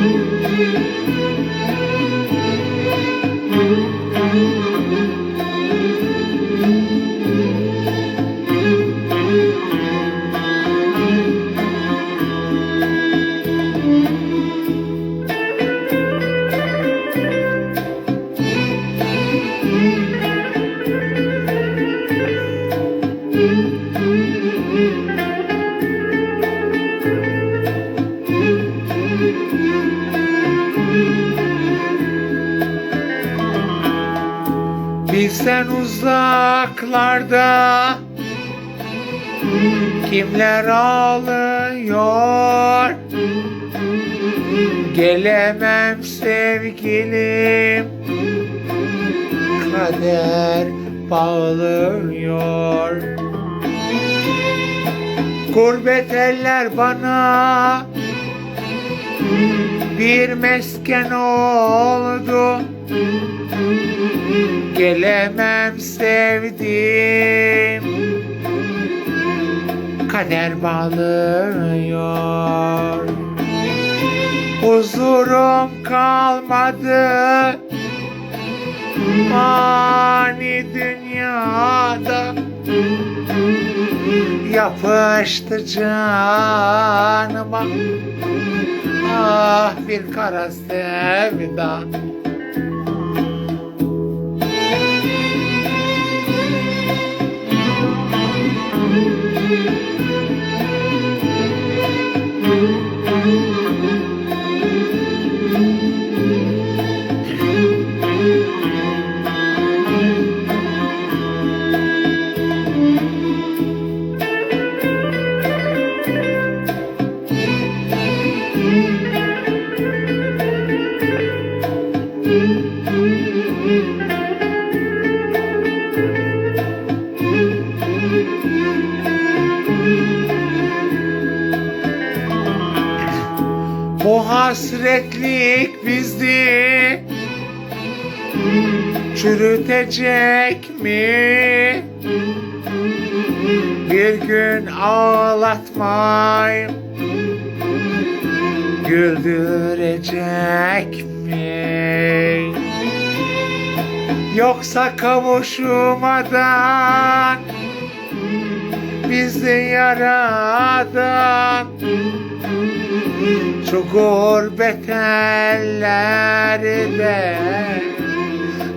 Bilsen uzaklarda kimler ağlıyor? Gelemem sevgilim. Kader bağlıyor. Gurbet eller bana. Bir mesken oldu Gelemem sevdim. Kader bağlıyor Huzurum kalmadı. Fani dünyada Yapıştı canıma. Ah bir kara sevda Bu çürütecek mi? Bir gün ağlatmay güldürecek mi? Yoksa kavuşmadan bizi yaradan şu gurbet ellerde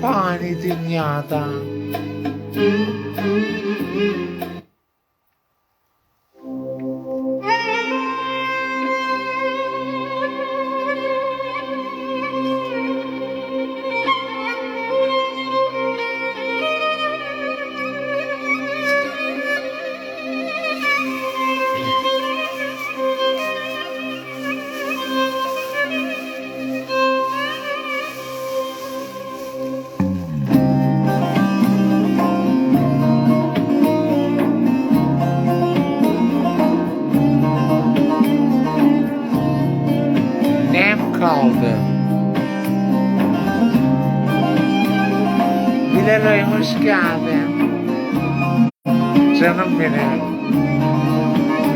fani dünyada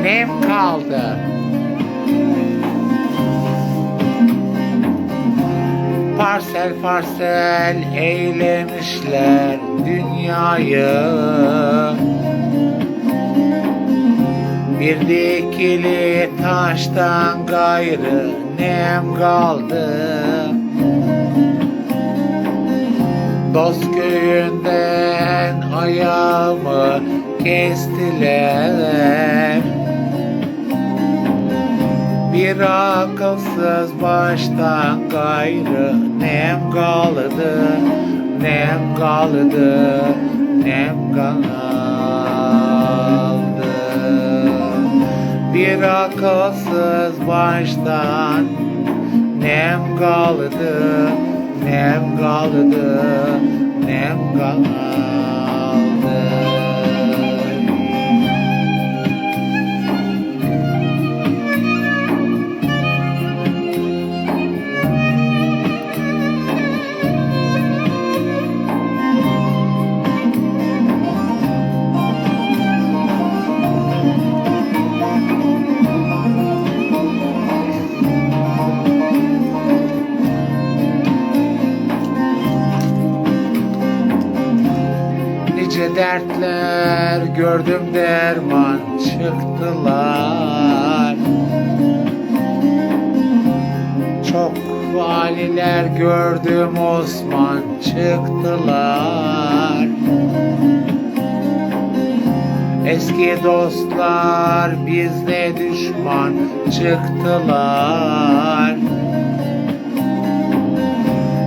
Nem kaldı. Parsel parsel eylemişler dünyayı. Bir dikili taştan gayrı nem kaldı Dost köyünden ayağımı kestiler Bir akılsız baştan gayrı nem kaldı Nem kaldı Nem kaldı Bir akılsız baştan nem kaldı, nem kaldı, nem kaldı. Dertler gördüm derman çıktılar. Çok valiler gördüm Osman çıktılar. Eski dostlar bizde düşman çıktılar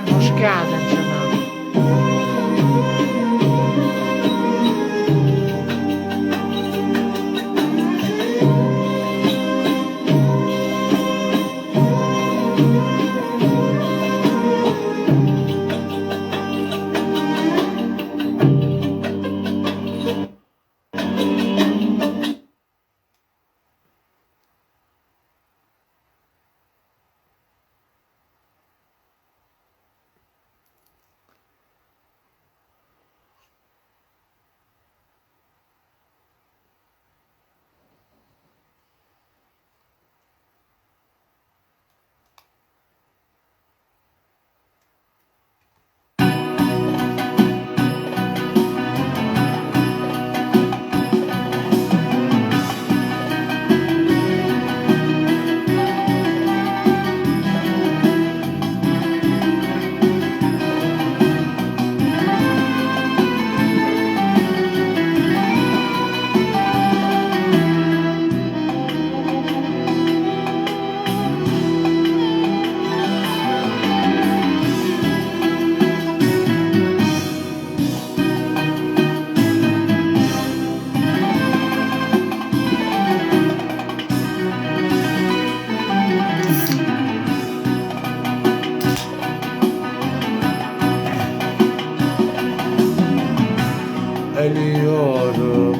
arrosgado. Ölüyorum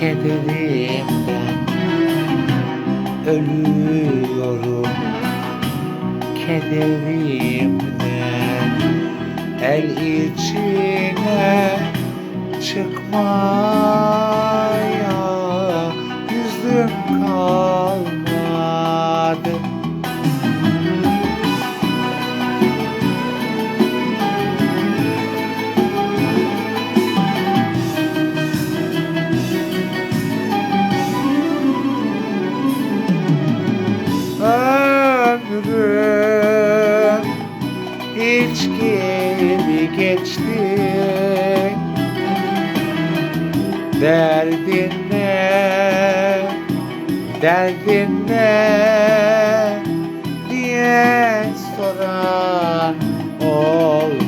kederimden Ölüyorum. Kederimden El içine çıkmaya geçti. Derdin ne, derdin ne? diye soran olmadı.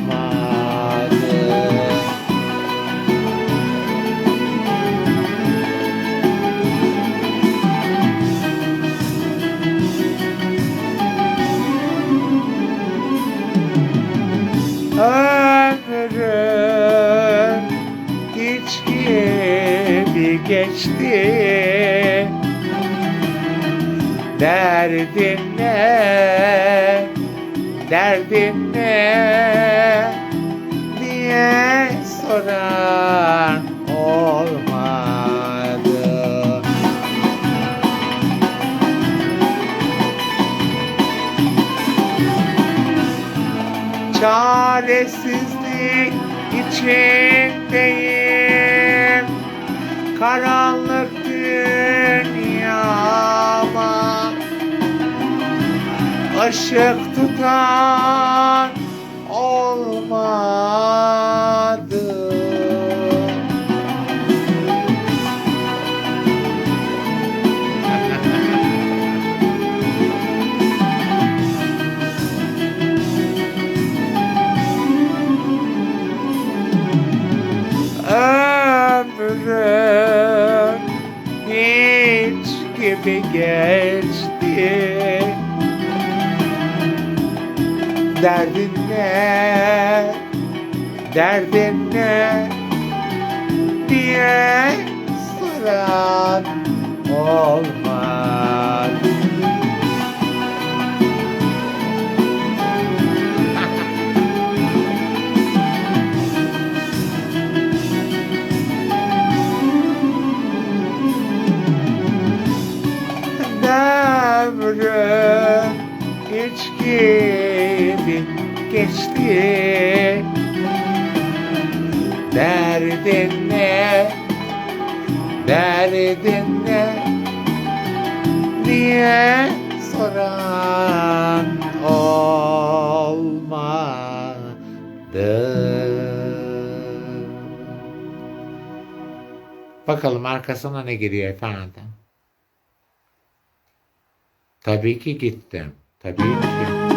Derdin ne, derdin ne? Diye soran olmadı? Çaresizlik içindeyim. Karanlık Işık tutan olmadı Derdin ne, derdin ne? Diye soran olmaz. Ömrüm geçti Derdin ne, derdin ne diye soran olmadı. Bakalım arkasına ne geliyor efendim? Tabii ki gittim. Tabii ki.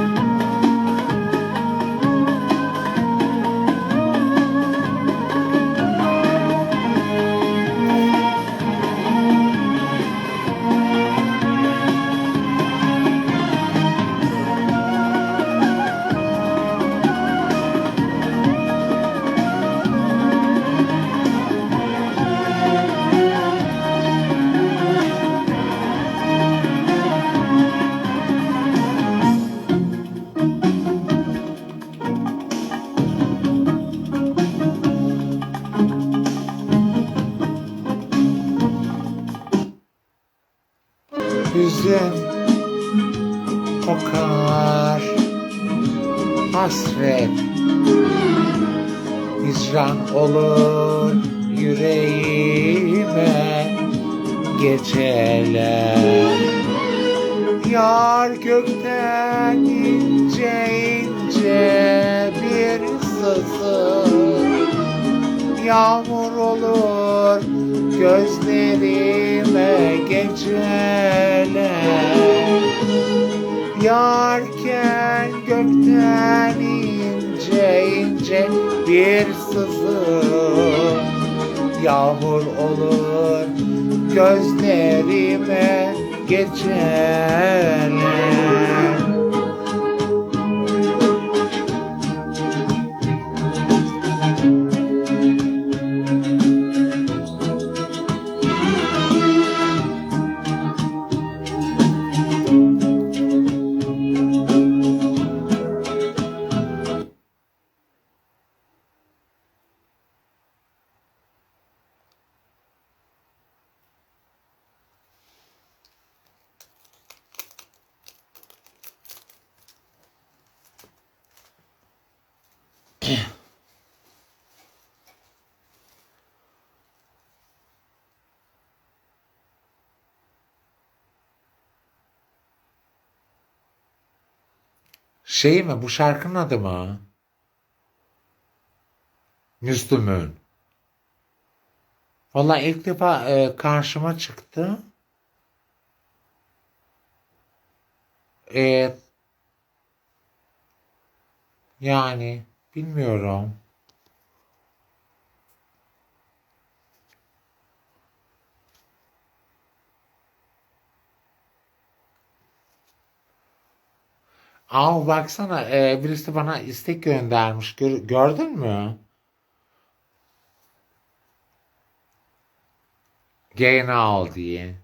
Hüzün kokar Hasret. Hicran olur yüreğime Geceler. Yar gökten ince ince bir sızı. Yağmur olur gözlerime geceler Yağarken gökten ince ince bir sızı. Yağmur olur gözlerime geceler Şey mi bu şarkının adı mı? Müslüm'ün. Vallahi ilk defa e, karşıma çıktı. E, yani bilmiyorum. Ama baksana e, birisi bana istek göndermiş. Gör- gördün mü? Yayını al diye.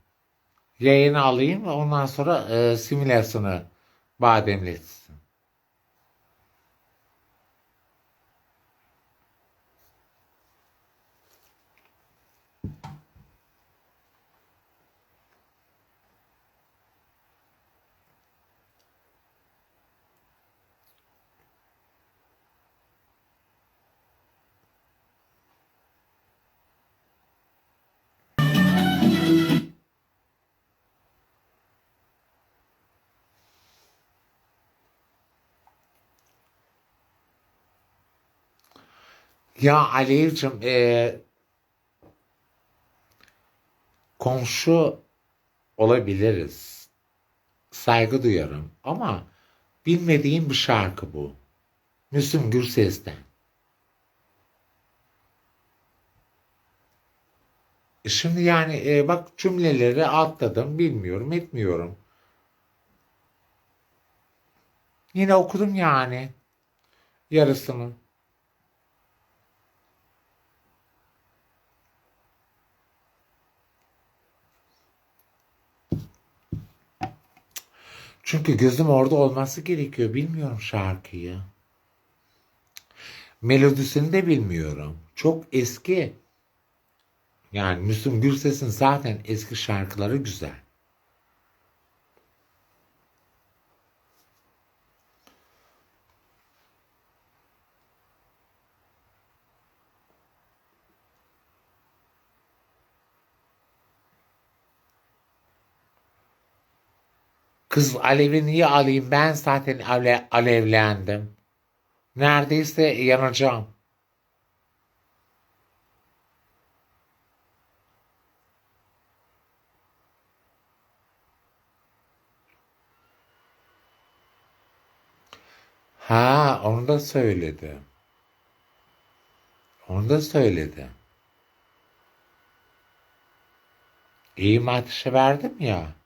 Yayını alayım ondan sonra e, simülasyonu bademletsin. Ya Alevciğim e, komşu olabiliriz. Saygı duyarım ama bilmediğim bir şarkı bu. Müslüm Gürses'ten. E Şimdi yani e, bak cümleleri atladım bilmiyorum etmiyorum. Yine okudum yani yarısını. Çünkü gözüm orada olması gerekiyor. Bilmiyorum şarkıyı. Melodisini de bilmiyorum. Çok eski. Yani Müslüm Gürses'in zaten eski şarkıları güzel. Kız Alev'i niye alayım? Ben zaten ale alevlendim. Neredeyse yanacağım. Ha, onu da söyledi. Onu da söyledi. İyi mi ateşe verdim ya.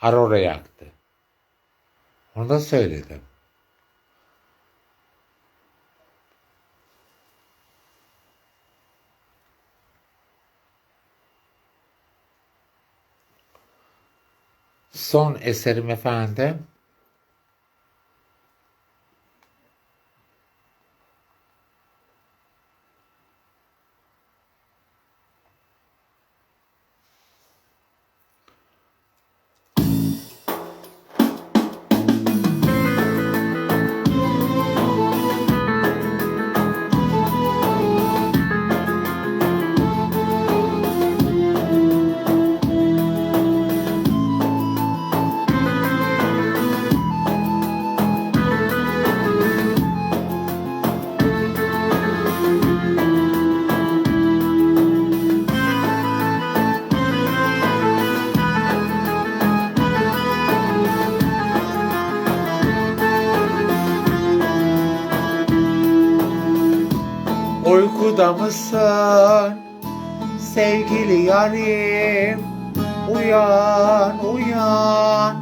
Aurora yaktı. Onu da söyledim. Son eserim efendim. Yarim Uyan uyan.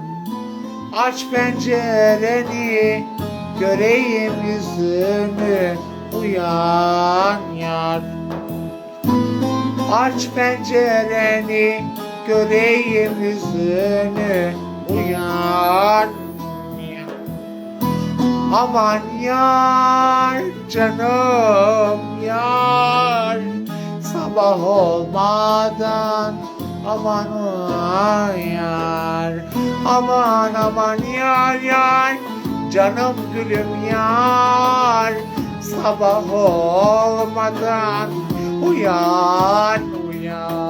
Aç pencereni Göreyim yüzünü Uyan yar Aç pencereni Göreyim yüzünü Uyan. Aman yar canım yar Sabah olmadan aman yar Aman aman yar yar Canım gülüm yar. Sabah olmadan uyan uyan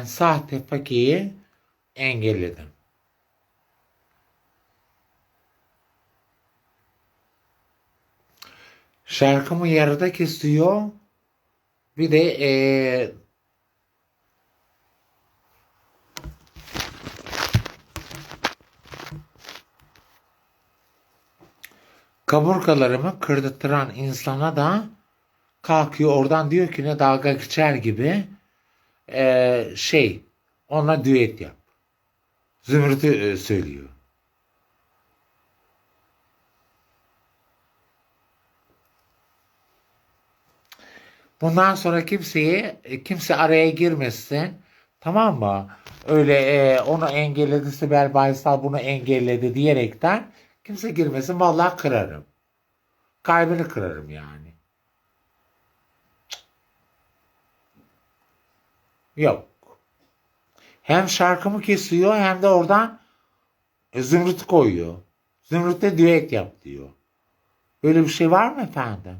denilen sahte fakiyi engelledim. Şarkımı yarıda kesiyor. Bir de eee kaburgalarımı kırdırtıran insana da kalkıyor oradan diyor ki ne dalga geçer gibi eee, şey ona düet yap. Zümrüt'ü e, söylüyor. Bundan sonra kimseye kimse araya girmesin. Tamam mı? Öyle e, onu engelledi Sibel Baysal bunu engelledi diyerekten kimse girmesin. Vallahi kırarım. Kalbini kırarım yani. Yok. Hem şarkımı kesiyor hem de oradan e, Zümrüt koyuyor. Zümrüt'le düet yap diyor. Böyle bir şey var mı efendim?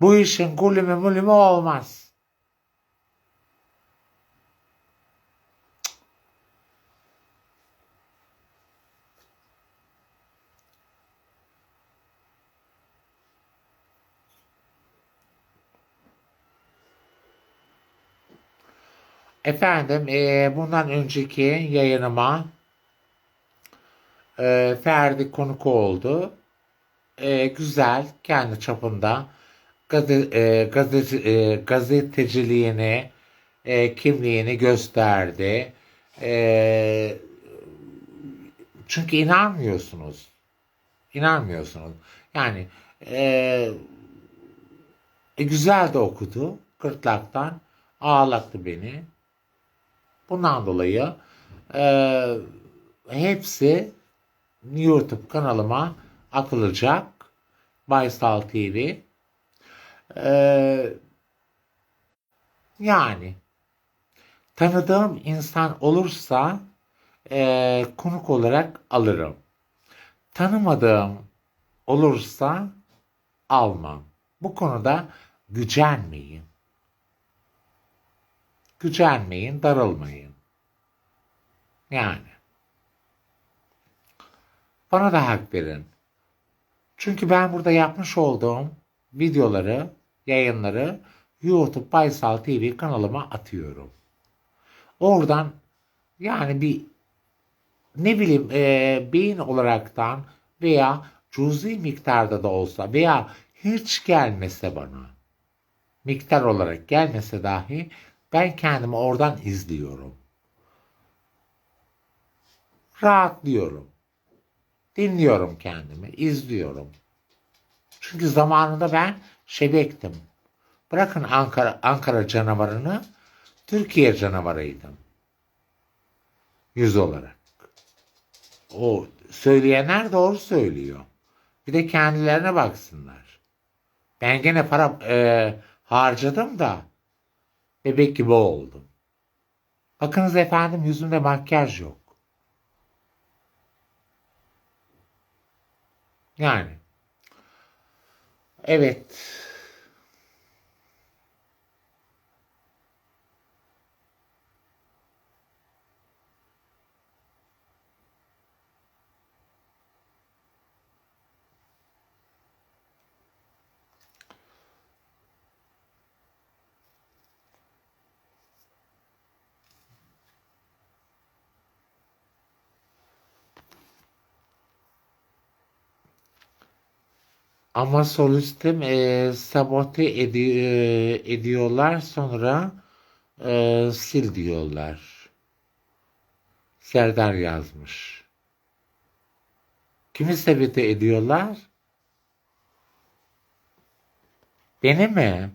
Bu işin gulümü mulümü olmaz. Efendim eee, bundan önceki yayınıma eee, Ferdi konuk oldu. Eee, güzel kendi çapında gazete, eee, gazete, eee, gazeteciliğini eee, kimliğini gösterdi. Eee, çünkü inanmıyorsunuz. İnanmıyorsunuz. Yani eee, e, güzel de okudu. Gırtlaktan ağlattı beni. Bundan dolayı eee, hepsi YouTube kanalıma atılacak. Baysal TV. Eee, yani tanıdığım insan olursa eee, konuk olarak alırım. Tanımadığım olursa almam. Bu konuda gücenmeyin. Gücenmeyin, darılmayın. Yani. Bana da hak verin. Çünkü ben burada yapmış olduğum videoları, yayınları YouTube Baysal TV kanalıma atıyorum. Oradan yani bir ne bileyim e, beyin olaraktan veya cüzi miktarda da olsa veya hiç gelmese bana miktar olarak gelmese dahi ben kendimi oradan izliyorum. Rahatlıyorum. Dinliyorum kendimi, izliyorum. Çünkü zamanında ben şebektim. Bırakın Ankara, Ankara canavarını, Türkiye canavarıydım. Yüz olarak. O söyleyenler doğru söylüyor. Bir de kendilerine baksınlar. Ben gene para e, harcadım da bebek gibi oldum. Bakınız efendim yüzümde makyaj yok. Yani. Evet. Ama solistim e, sabote edi- e, ediyorlar sonra e, sil diyorlar. Serdar yazmış. Kimi sabote ediyorlar? Beni mi?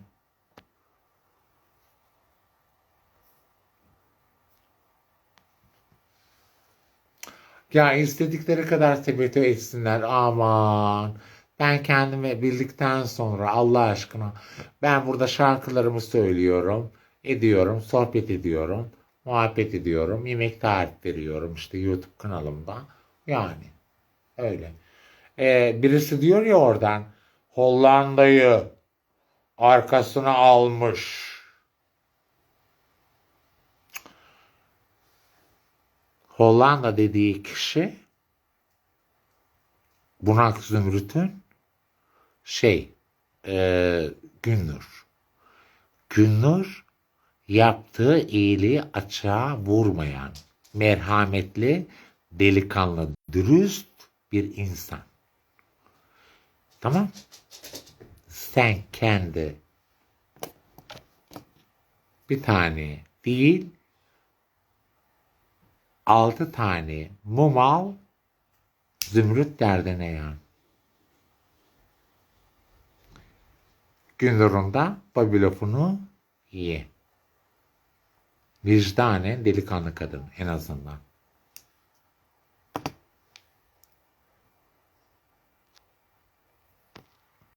Ya istedikleri kadar sabote etsinler aman. Ben kendimi bildikten sonra Allah aşkına ben burada şarkılarımı söylüyorum, ediyorum, sohbet ediyorum, muhabbet ediyorum, yemek tarif veriyorum işte YouTube kanalımda. Yani öyle. Ee, birisi diyor ya oradan Hollanda'yı arkasına almış. Hollanda dediği kişi Bunak Zümrüt'ün şey e, Günnur. Günnur yaptığı iyiliği açığa vurmayan, merhametli, delikanlı, dürüst bir insan. Tamam? Sen kendi bir tane değil, altı tane mum al, zümrüt derdine yan. Gündür'ün da babilofunu ye. Vicdanen delikanlı kadın en azından.